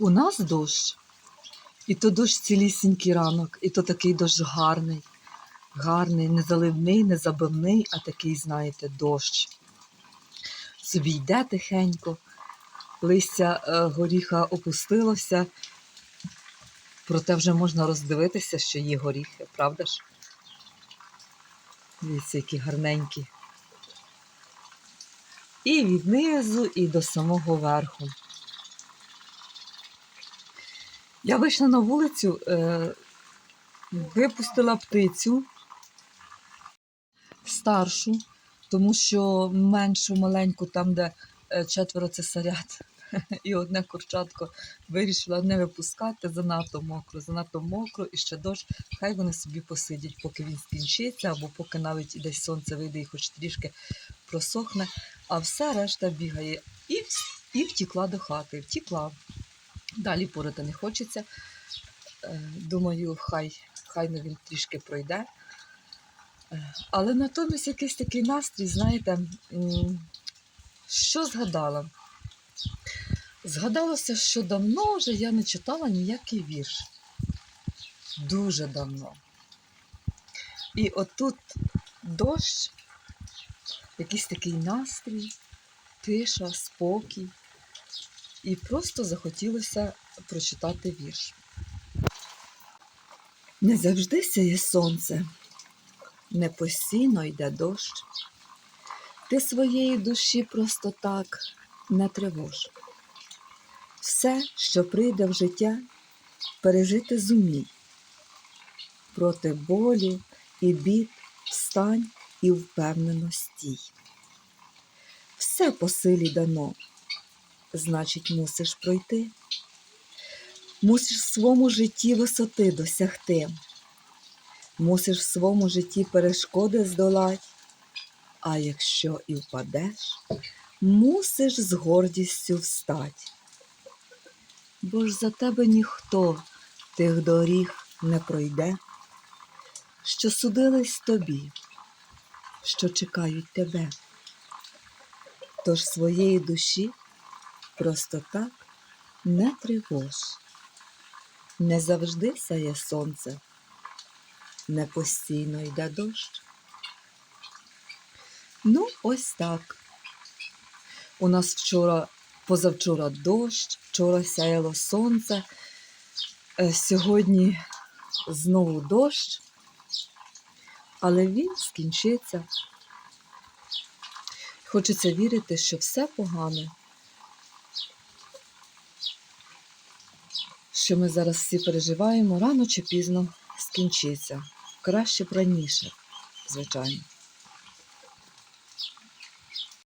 У нас дощ. І то дощ цілісінький ранок, і то такий дощ гарний. Гарний, не заливний, не забивний, а такий, знаєте, дощ. Собі йде тихенько, листя е, горіха опустилося, проте вже можна роздивитися, що є горіхи, правда ж? Дивіться, які гарненькі. І від низу, і до самого верху. Я вийшла на вулицю, е, випустила птицю старшу, тому що меншу маленьку, там, де е, четверо цесарят і одне курчатко, вирішила не випускати занадто мокро, занадто мокро і ще дощ. Хай вони собі посидять, поки він скінчиться, або поки навіть десь сонце вийде і хоч трішки просохне, а все решта бігає. І, і втікла до хати. Втікла. Далі порати не хочеться. Е, Думаю, хай, хай ну він трішки пройде. Е, Але натомість якийсь такий настрій, знаєте, що згадала? Згадалося, що давно вже я не читала ніякий вірш. Дуже давно. І отут дощ, якийсь такий настрій, тиша, спокій. І просто захотілося прочитати вірш. Не завжди сяє сонце, не постійно йде дощ. Ти своєї душі просто так не тривож. Все, що прийде в життя, пережити зумій. Проти болю і бід встань і впевнено стій. Все по силі дано, значить, мусиш пройти. Мусиш в своєму житті висоти досягти. Мусиш в своєму житті перешкоди здолать. А якщо і впадеш, мусиш з гордістю встать. Бо ж за тебе ніхто тих доріг не пройде, що судились тобі, що чекають тебе. Тож своєї душі просто так не тривож. Не завжди сяє сонце, не постійно йде дощ. Ну, ось так. У нас вчора, позавчора дощ, вчора сяяло сонце, е, сьогодні знову дощ, але він скінчиться. Хочеться вірити, що все погане, що ми зараз всі переживаємо, рано чи пізно скінчиться. Краще б раніше, звичайно.